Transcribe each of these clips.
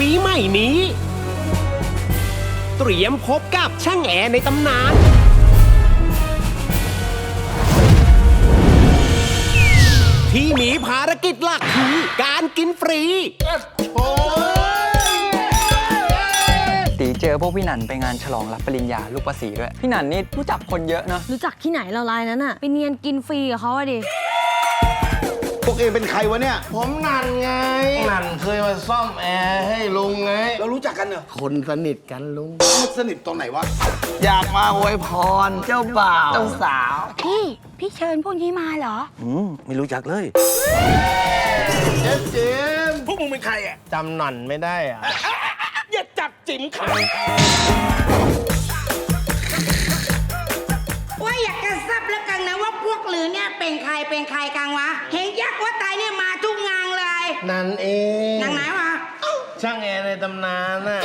ปีใหม่นี้ เตรียมพบกับช่างแอร์ในตำนาน ที่มีภารกิจหลักคือการกินฟรี ตีเจอพวกพี่หนันไปงานฉลองรับปริญญาลูกประสีด้วย พี่หนันนี่รู้จักคนเยอะเนอะรู้จักที่ไหนเราลายนั้นอะไปเนียนกินฟรีกับเขาอะดิพว กเองเป็นใครวะเนี่ย ผมนันไง นันเคยมาซ่อมแอร์ให้ลุงไง เรารู้จักกันเหรอ คนสนิทกันลุงมันสนิทตรงไหนวะ อยากมาอวยพรเจ้าบ่าวเจ้าสาว พี่ พี่เชิญพวกนี้มาเหรอ อืมไม่รู้จักเลย เจมส์เจมส์พวกมึงเป็นใครอะจำหนันไม่ได้อะอย่าจับจิ๋มขาว่า แล้วกันนะว่าพวกหรือเนี่ยเป็นใครเป็นใครกังวะ เห็นยักษ์ว่าตายเนี่ยมาทุกงานเลยนันเองนางไหนวะช่างแอร์ในตำนานน่ะ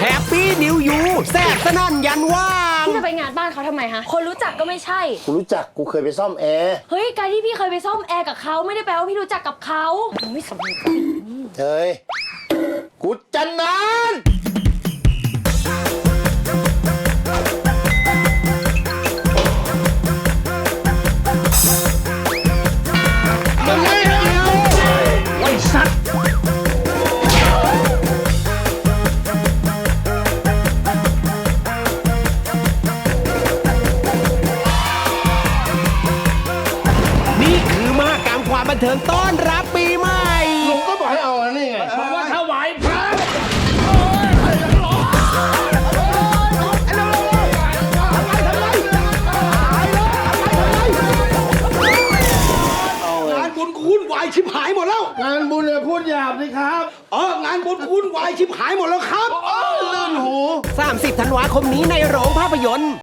แฮปปี้นิวยูแซบสนั่นยันว่างพี่จะไปงานบ้านเขาทำไมฮะ คนรู้จักก็ไม่ใช่ กูรู้จักกูเคยไปซ่อมแอร์เฮ้ย การที่พี่เคยไปซ่อมแอร์กับเขาไม่ได้แปลว่าพี่รู้จักกับเขาไม่สมควรเฮ้ยกูจะนานนี่ เทิงต้อนรับปีใหม่ ลุงก็บอกให้เอาอันนี้ไงบอกว่าถวายพระงานบุญคุณวายชิบหายหมดแล้ว งานบุญเนี่ยพูดหยาบสิครับ เอองานบุญคุณวายชิบหายหมดแล้วครับ ลื่นหู 30 ธันวาคมนี้ในโรงภาพยนตร์